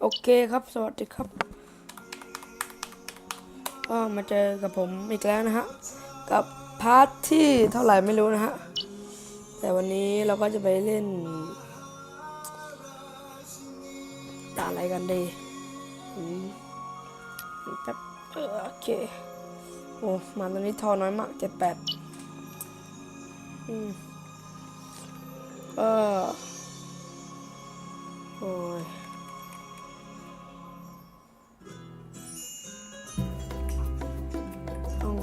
โอเคครับ สวัสดีครับ ก็มาเจอกับผมอีกแล้วนะฮะ กับพาร์ทที่เท่าไหร่ไม่รู้นะฮะ แต่วันนี้เราก็จะไปเล่นด่าอะไรกันดีอืมแป๊บโอเค โอ้ มาตอนนี้ทอน้อยมากเจ็ดแปดอืมเออ ยต้อง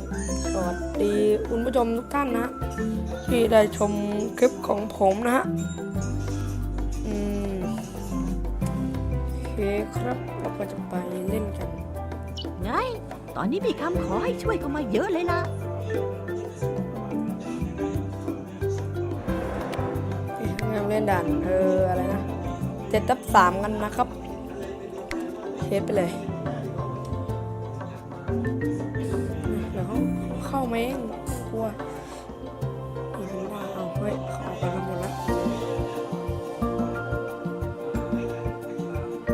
สวัสดีคุณผู้ชมทุกท่านนะฮะที่ได้ชมคลิปของผมนะฮะอืมโอเคครับเราก็จะไปเล่นกันไงตอนนี้มีคำขอให้ช่วยเข้ามาเยอะเลยล่ะเอ๊ะงั้นเล่นด่านเอออะไรนะ เจ็ดทับสามกันนะครับเทสไปเลยเดี๋ยวเขาเข้ามาเองกลัวอีกไม่ได้เอาเฮ้ยเขาออกไปกันหมดแล้ว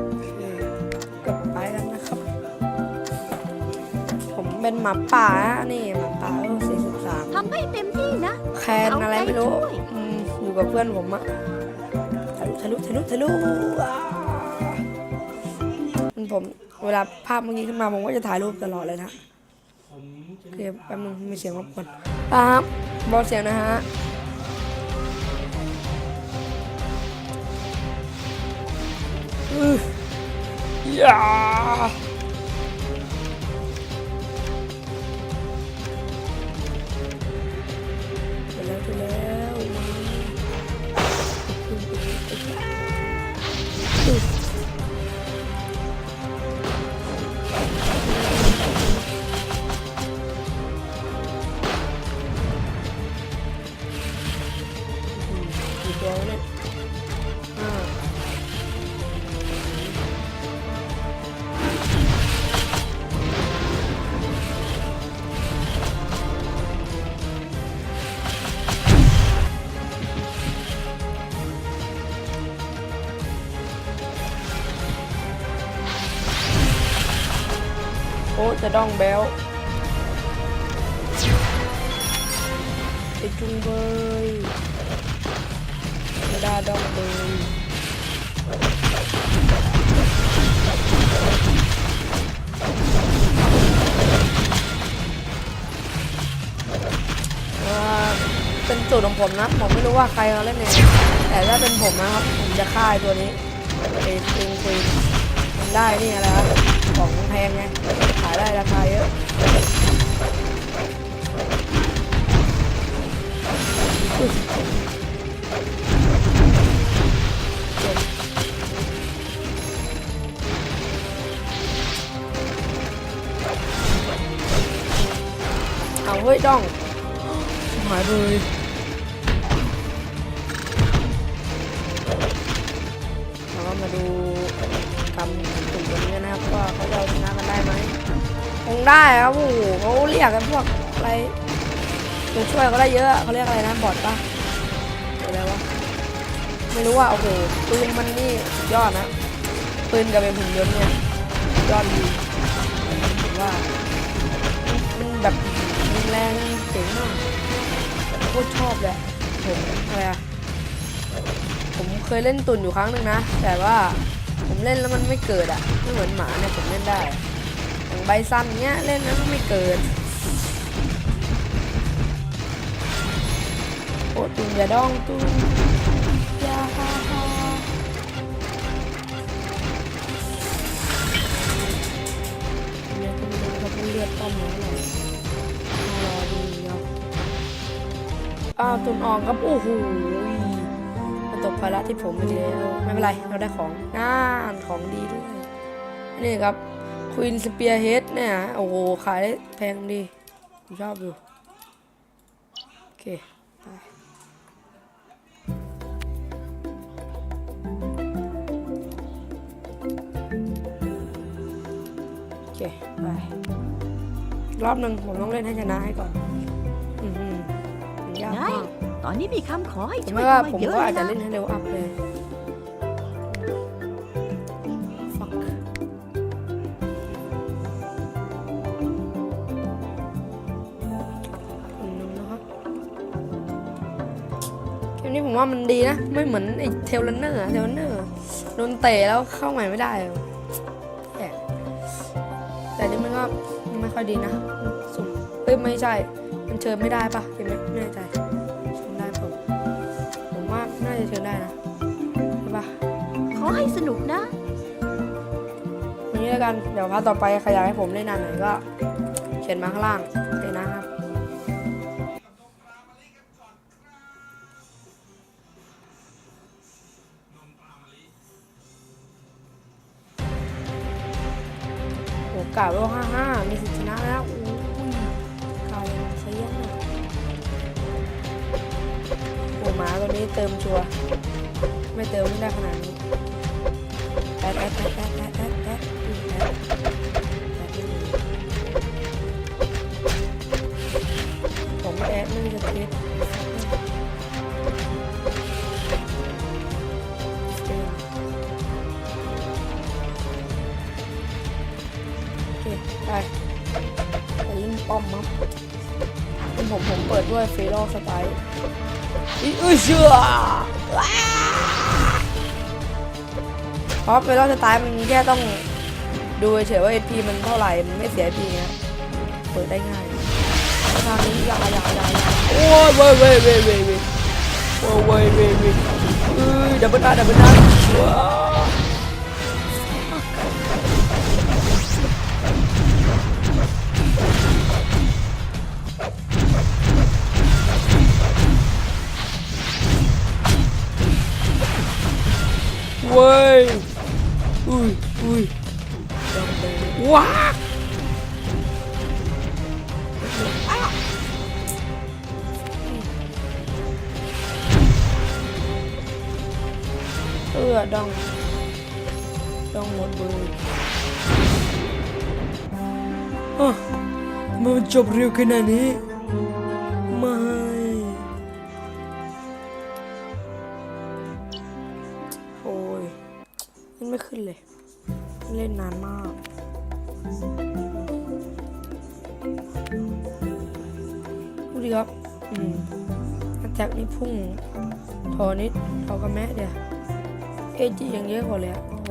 โอเคก็ไปกันนะครับ ผมเป็นหมาป่านะนี่หมาป่าเออสี่สิบสามทำให้เต็มที่นะ แคนอะไรไม่รู้เอาใจช่วยอืมอยู่กับเพื่อนผมอะ ทะลุทะลุทะลุอ่ามันผมเวลาภาพเมื่อกี้ขึ้นมาผมก็จะถ่ายรูปตลอดเลยนะโอเคแป๊บนึงมีเสียงรบกวนอ่าครับบอเสียงนะฮะอือย่าะดองแบลไอจุงเบยไม่ได้ดองเบยอ่าเป็นสูตรของผมนะ ผมไม่รู้ว่าใครเขาเล่นเองแต่ถ้าเป็นผมนะครับ ผมจะฆ่าตัวนี้เอติงติงมันได้นี่อะไรครับ ของแพงไง ขายได้ราคาเยอะอุ๊ยเจ็บเอาเฮ้ยด้องหายเลยเราก็มาดู กำกลุ่มตัวนี้นะครับว่าเขาจะชนะกันได้ไหมคงได้ครับโอ้โหเขาเรียกกันพวกอะไรตัวช่วยเขาได้เยอะเขาเรียกอะไรนะบอดปะอะไรวะไม่รู้ว่าโอ้โหปืนมันนี่ยอดนะปืนกับเป็นหุ่นยนต์เนี่ยยอดดีว่ามันแบบแรงเจ๋งมากโคตรชอบเลยอะผมอะไรอะผมเคยเล่นตุ่นอยู่ครั้งหนึ่งนะ แต่ว่า ผมเล่นแล้วมันไม่เกิดอะไม่เหมือนหมาเนี่ยผมเล่นได้อะอย่างใบสั้นเนี้ยเล่นแล้วมันไม่เกิดโอ้ตุ่นอย่าดองตุ่นอย่าฮ่าฮ่าเนี่ยคุณดูครับมันเลือดต้มแล้วเลยรอดีเนาะอ้าวตุนออกครับโอ้โห มาตกภาระที่ผมอีกแล้ว ไม่เป็นไร เราได้ของงานของดีด้วย นี่ครับควีนสเปียร์เฮดเนี่ย โอ้โห ขายได้แพงดีผมชอบดูโอเคโอเค ไป รอบหนึ่งผมต้องเล่นให้ชนะให้ก่อนัพได้ ตอนนี้มีคำขอให้ผมช่วยว่าผมเยอะก็อาจะเล่นให้เร็วอัพเลย fuck เกมนี้ผมว่ามันดีนะ ไม่เหมือนไอ้เทเลนเนอร์เทเลนเนอร์โดนเตะแล้วเข้าใหม่ไม่ได้แต่นี่มันก็ไม่ค่อยดีนะสุ่มไม่ใช่ เชิญไม่ได้ปะยังไม่ไม่แน่ใจเชิญได้ผมผมว่าน่าจะเชิญได้นะใช่ปะขอให้สนุกนะอย่างนี้แล้วกันเดี๋ยวพาร์ทต่อไปใครอยากให้ผมเล่นนานไหนก็เขียนมาข้างล่างเลยนะครับโอ้กล่าวว่าห้าห้า ฟโรสไตล์อีอือเชื่อเพราะเวลาสไตล์มันแค่ต้องดูเฉยว่า HP มันเท่าไหร่ มันไม่เสีย HP เงี้ยเปิดได้ง่ายทางนี้ยาวยาวยาวยาวโอ้ยเว้ยเว้ยเว้ยเว้ยเว้ยโอ้ยเว้ยเว้ยเว้ยเอ้ยดับเบิลอาร์ดับเบิลอา เว้ย อุ้ยอุ้ยว้าเออดองดองหมดเลยอะมันจบเร็วขนาดนี้ม่โไม่ขึ้นเลย เล่นนานมากดูดิครับอืมอันแท็กนี่พุ่งทอนิดทอกระแมะเดียวเอจียังเยอะกว่าเลยอะโอ้โห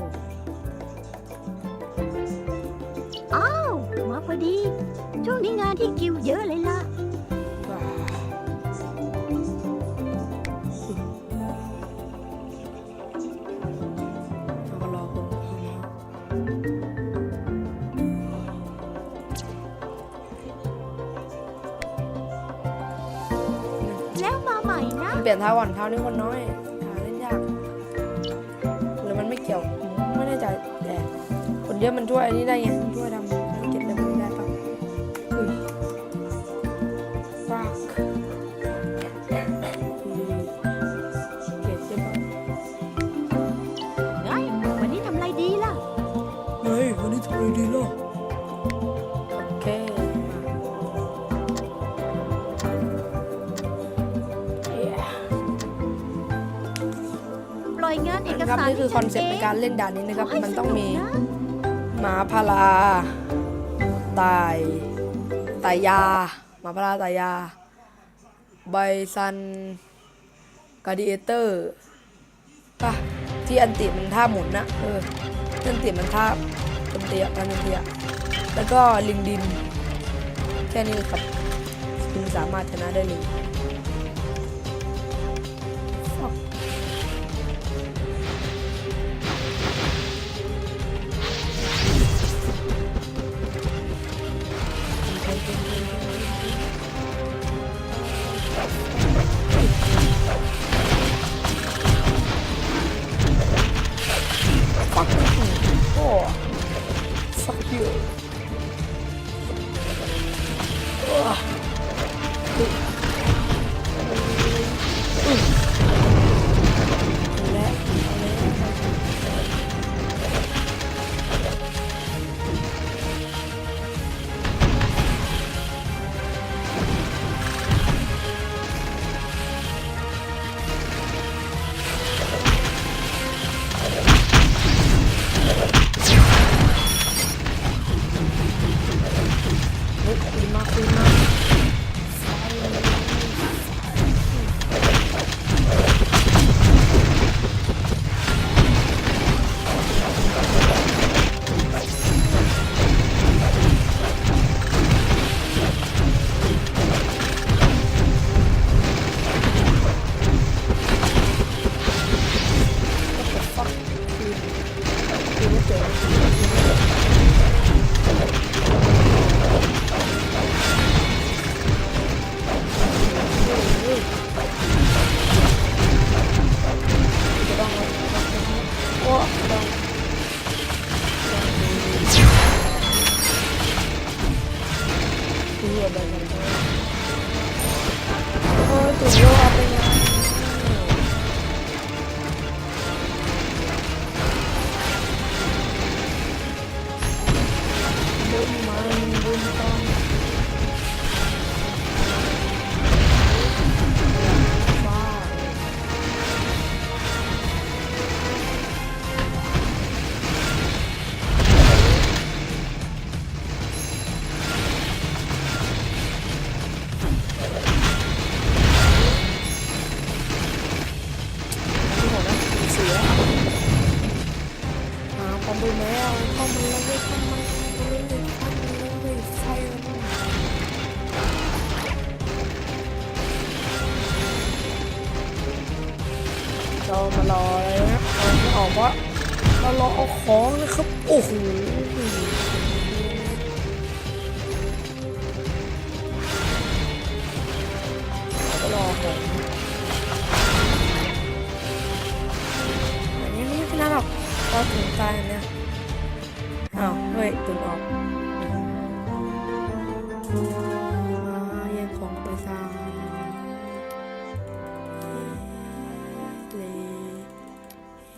อ้าวมาพอดี ช่วงนี้งานที่กิวเยอะเลย เปลี่ยนเท้าก่อนเท้านี่คนน้อยหาเล่นยาก หรือมันไม่เกี่ยว ไม่แน่ใจแต่คนเยอะมันช่วยอันนี้ได้ไง ล่อยงานเอกครับสารนี่คือคอนเซ็ปต์ในการเล่นด่านนี้นะครับ มันต้องมีหมาพาราตายตายยาหมาพาราตายยาไบซันกาดิเอเตอร์ป่ะที่อันติมันท่าหมุนนะเออที่อันติมันท่าเป็นเตียมันเป็นเตียแล้วก็ลิงดิน แค่นี้ครับคุณสามารถชนะได้เลย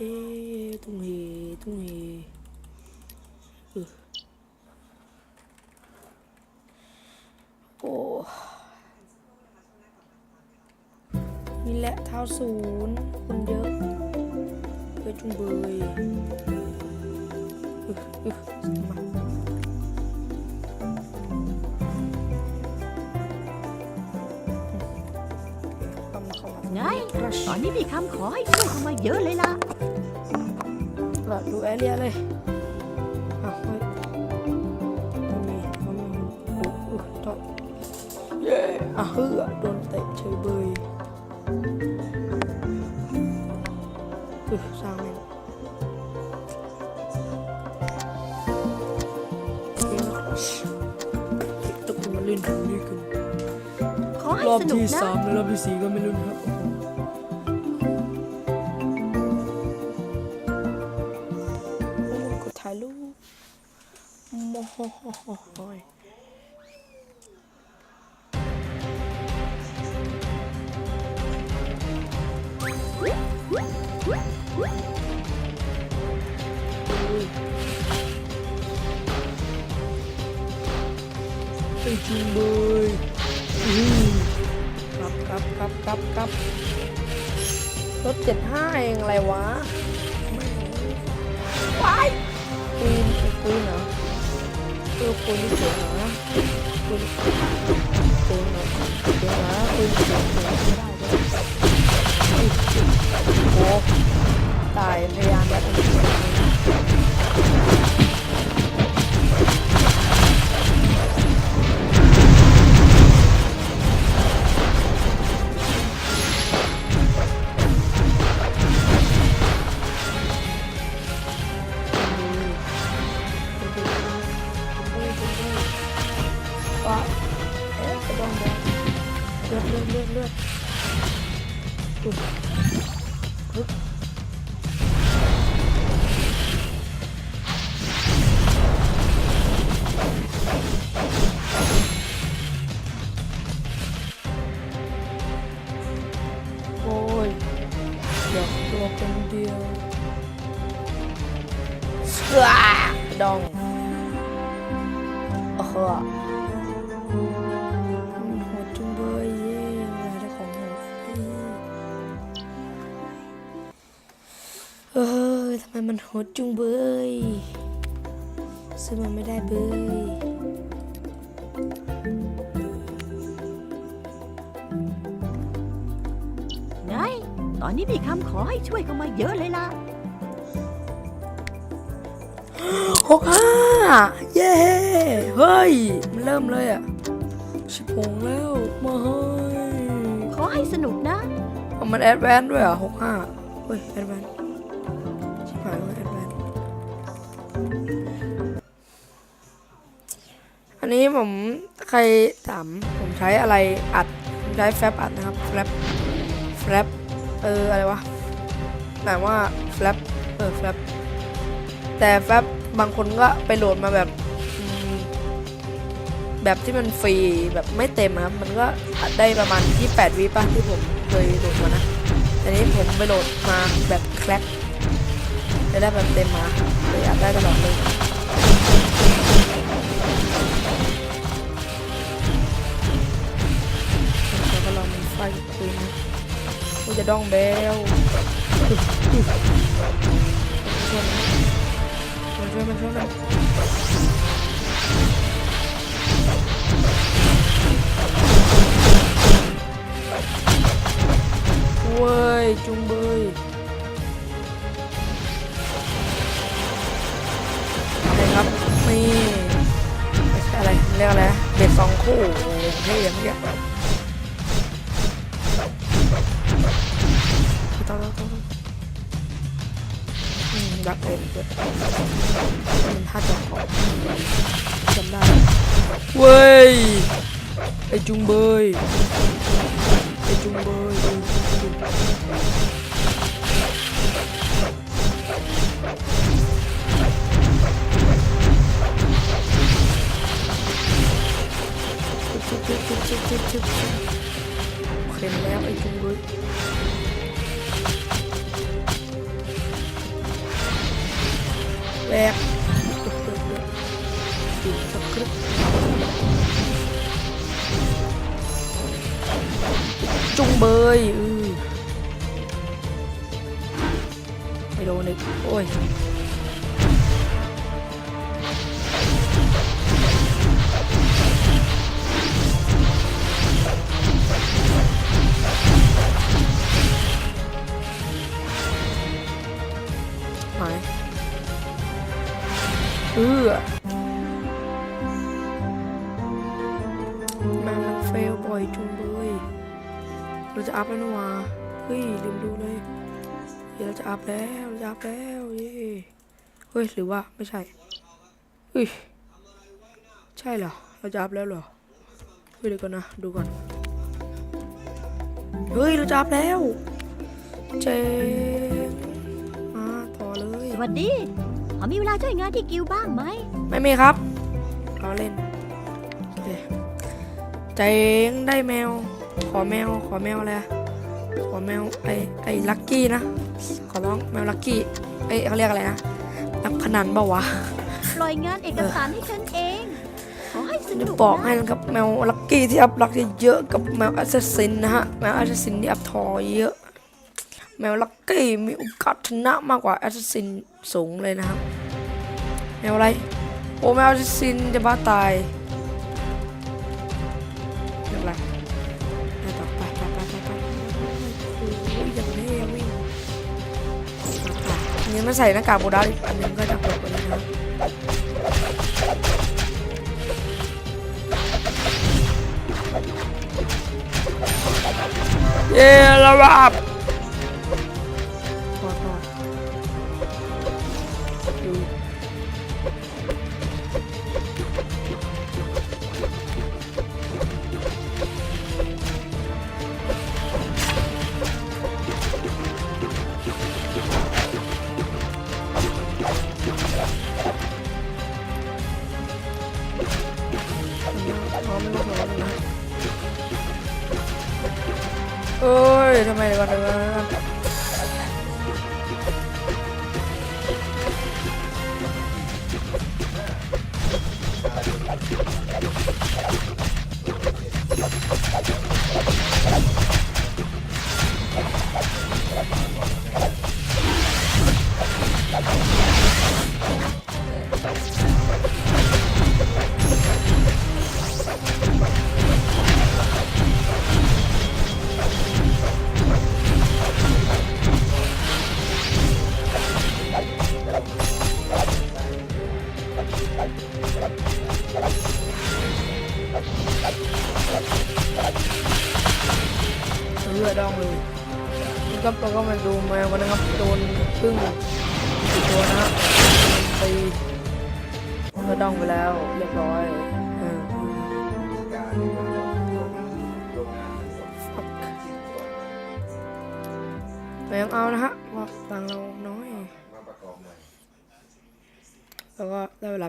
เฮ้ตุ้งเฮตุ้งเฮเออโอ้นี่แหละเท้าศูนย์คนเยอะเยอะจุงเบยเข้ามาเข้ามาไงตอนนี้มีคำขอให้ช่วยเข้ามาเยอะเลยล่ะ ดูแอเรียเลยอะเฮ้ยมันมีมันมีอุ้ยต้องเย้อะเฮือโดนเตะเฉยเบยอึสร้างแม่งเกมตะกุมาเล่นของนี่กันรอบที่สามและรอบที่สี่ก็ไม่รู้นะครับ โหโหโหโหยอุ้ยไอ้จริงเบยครับครับครับครับครับรถเจ็ดห้าเองอะไรวะ ปืนที่เจ๋งหรอปืนเจ๋งเหรอเจ๋งเหรอปืนเจ๋งหรอไม่ได้ด้วยโอ้ตายพยายามแบบนี้ หอืมโหดจุงเบยเย่อะไรได้ของโหดเอ้ยทำไมมันโหดจุงเบยซื้อมันไม่ได้เบยไงตอนนี้มีคำขอให้ช่วยเข้ามาเยอะเลยล่ะ หกห้าเย้ เฮ้ย มันเริ่มเลยอะสิบหงแล้ว มาเฮ้ยขอให้สนุกนะมันแอดแวนด้วยอะหกห้าเฮ้ย แอดแวนชิบหายเลยแอดแวนอันนี้ผมใครถามผมใช้อะไรอัดผมใช้แฟบอัดนะครับแฟบแฟบเอออะไรวะแต่ว่าแฟบเออแฟบแต่แฟบ บางคนก็ไปโหลดมาแบบแบบที่มันฟรีแบบไม่เต็มอะครับ มันก็ได้ประมาณ 28 วิป่ะที่ผมเคยโหลดมานะแต่นี้ผมไปโหลดมาแบบแคลกได้แบบเต็มมาเลยอัดได้ตลอดเลยแล้วก็ลองมันไฟปืนนะกูจะดองเบล ช่วยมันช่วยมันเว้ยจุงเบยอะไรครับนี่อะไรเรียกอะไรเบ็ดสองคู่โอ้โหเท่ยังเรียกต้องต้องต้อง รักเองด้วยมันท่าจะขอบจำได้เว้ยไอจุงเบยไอจุงเบยจุงจุงชุบชุบชุบชุบชุบชุบชุบเข็มแล้วไอจุงเบย แรกปิดสคริปต์ เออแม่งมันเฟลบ่อยจุงเบยเราจะอัพแล้วนะวะเฮ้ยลืมดูเลยเดี๋ยวเราจะอัพแล้วเราจะอัพแล้วเย้เฮ้ยหรือว่าไม่ใช่เฮ้ยใช่เหรอเราจะอัพแล้วเหรอเฮ้ยเดี๋ยวก่อนนะดูก่อนเฮ้ยเราจะอัพแล้วเจ๋งมาต่อเลยสวัสดี พอมีเวลาช่วยงานที่กิวบ้างไหม ไม่มีครับเราเล่นโอเคเจ๋งได้แมว ขอแมว ขอแมวอะไรอะขอแมวไอไอลักกี้นะ ขอร้องแมวลักกี้เอ้ยเขาเรียกอะไรนะนักพนันเปล่าวะ ปล่อยงานเอกสารให้ฉันเอง ขอให้สจะนุกบอกนะให้นะครับแมวลักกี้ที่อัพลักเยอะกับแมวแอสซัสซินนะฮะแมวแอสซัสซินที่อัพทอยเยอะ แมวลักกี้มีโอกาสชนะมากกว่าแอสซัสซินสูงเลยนะครับ แมวอะไร โอ้แมวแอสซัสซินจะบ้าตายแมวอะไรไปต่อไปไปไปไปไปโอ้ยย่างเท่วิ่งอะอันนี้มาใส่หน้ากากโบราณอีกอันหนึงก็จะกดกว่านี้นะเย้ระบับ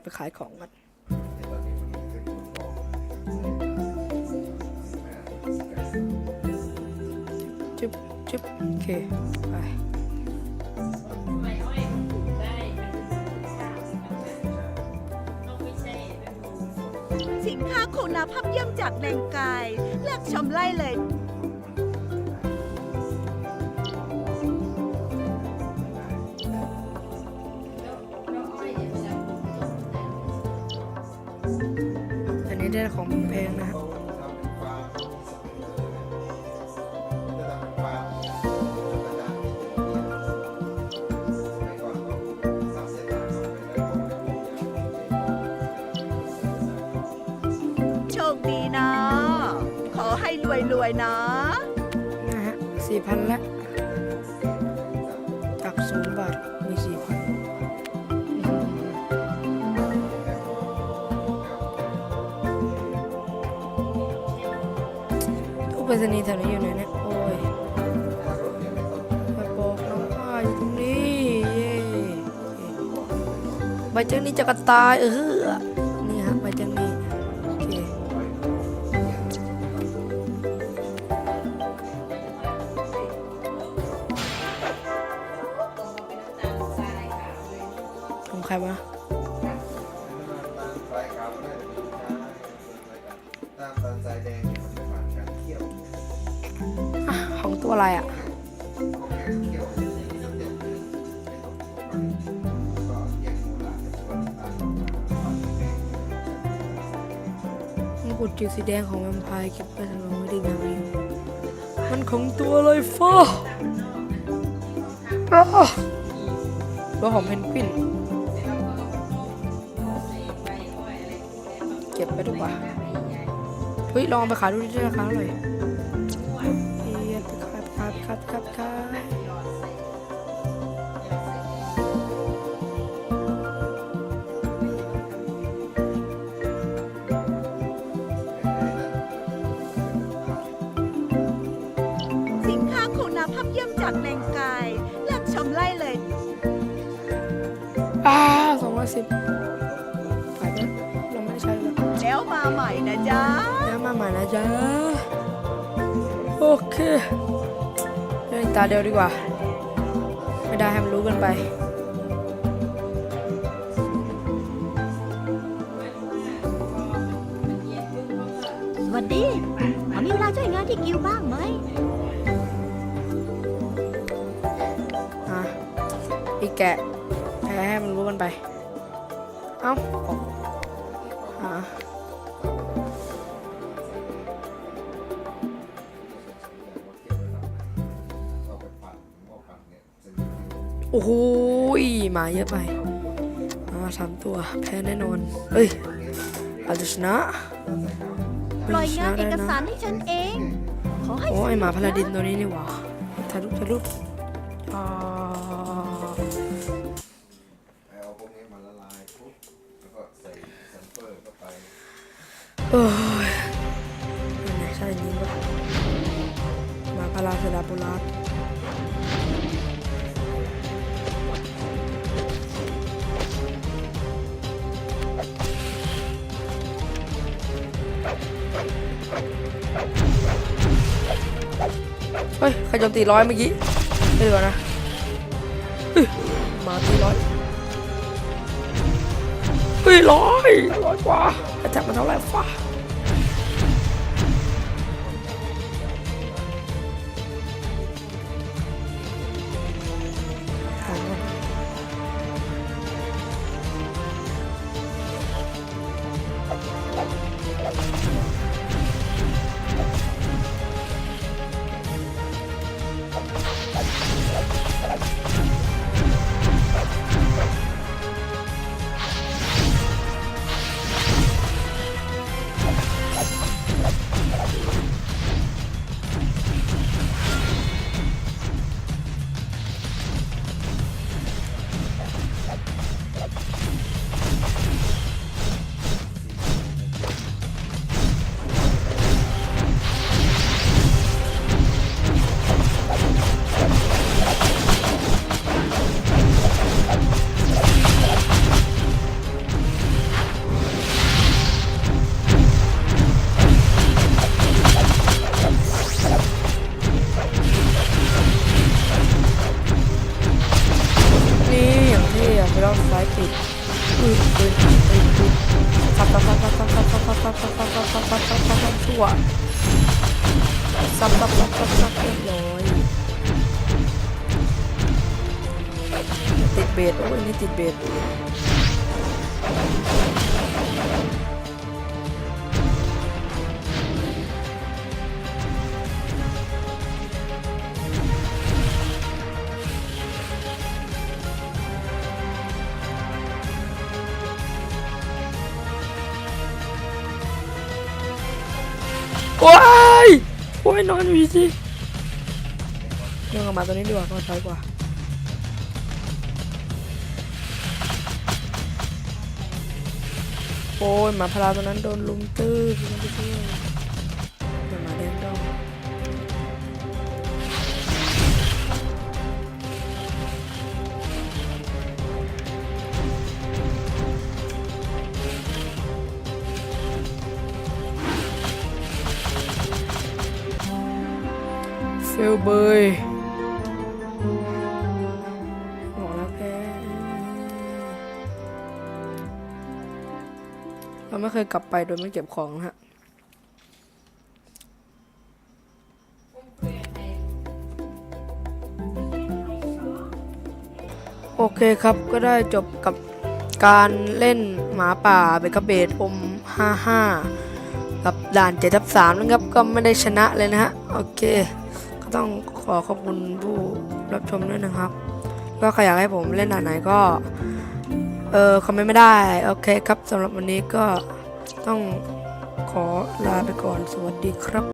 ได้เวลาไปขายของกันเห็นตอนนี้มันขึ้นบนกองจึ๊บจึ๊บโอเค ไปสินค้าคุณภาพเยี่ยมจากแหล่งกายเลือกชมไล่เลย ปแล้วก็ไปปลูกยางโชคดีนะ ขอให้รวยรวยๆนะนะฮะสี่พันแล้ว ไปรษณีย์แถวนี้อยู่ไหนเนี่ย โอ้ยมาบอกน้องว่าอยู่ตรงนี้ เย่ใบเจ้านี้จะกระตาย เออ สีแดงของแวมไพร์เก็บไว้สำรองไว้ดีงางอยู่มันของตัวอะไรฟ้าอ้าวตัวของเพนกวิน เก็บไปดีกว่าเฮ้ย ลองไปขายดูดิราคาเท่าไหร่ มาใหม่นะจ๊ะโอเคเล่นตาเดียวดีกว่า ไม่ได้ให้มันรู้กันไปสวัสดีพอมีเวลาช่วยงานที่กิวบ้างไหมอะอีแกะแพ้ให้มันรู้กันไป เอ้า โอ้โหยมาเยอะไปอ่าสามตัวแพ้แน่นอน เอ้ยอาจจะชนะปล่อยงานเอกได้ะสารให้ฉันเอง ขอให้โอ้สำไอเร็จหมาพาลาดินนะตัวนี้นี่หว่าถ่ายรูปถ่ายรูปอ่าเอาพวกนี้มาละลายปุ๊บแล้วก็ใส่ซัลเฟอร์เข้าไปเอ้ยอันไหนใช่นี้ปะหมาพาราเซดาโปลาส เฮ้ย ใครโจมตีร้อยเมื่อกี้ไม่ดีกว่านะมาตีร้อยเฮ้ยร้อยร้อยกว่าแต่แจ็คมันเท่าไหร่ฟ้า ซับซับซับซับเรียบร้อยติดเบสโอ้ยนี่ติดเบสว้า อ้ยนอนอยู่สิเรื่องออกมาตัวนี้ดีกว่าปลอดภัยกว่าโอ้ยหมาพลาตัวนั้นโดนลุมตื้อ ลเบยบอกแล้วแพ้เราไม่เคยกลับไปโดยไม่เก็บของนะฮะโอเคครับก็ได้จบกับการเล่นหมาป่าเบกเบดอม 55 กับด่าน7ทับ3นะครับ ก็ไม่ได้ชนะเลยนะฮะ โอเค ต้องขอขอบคุณผู้รับชมด้วยนะครับ ก็ใครอยากให้ผมเล่นด่านไหนก็ เออคอมเมนต์ไม่ได้ โอเคครับสำหรับวันนี้ก็ต้องขอลาไปก่อนสวัสดีครับ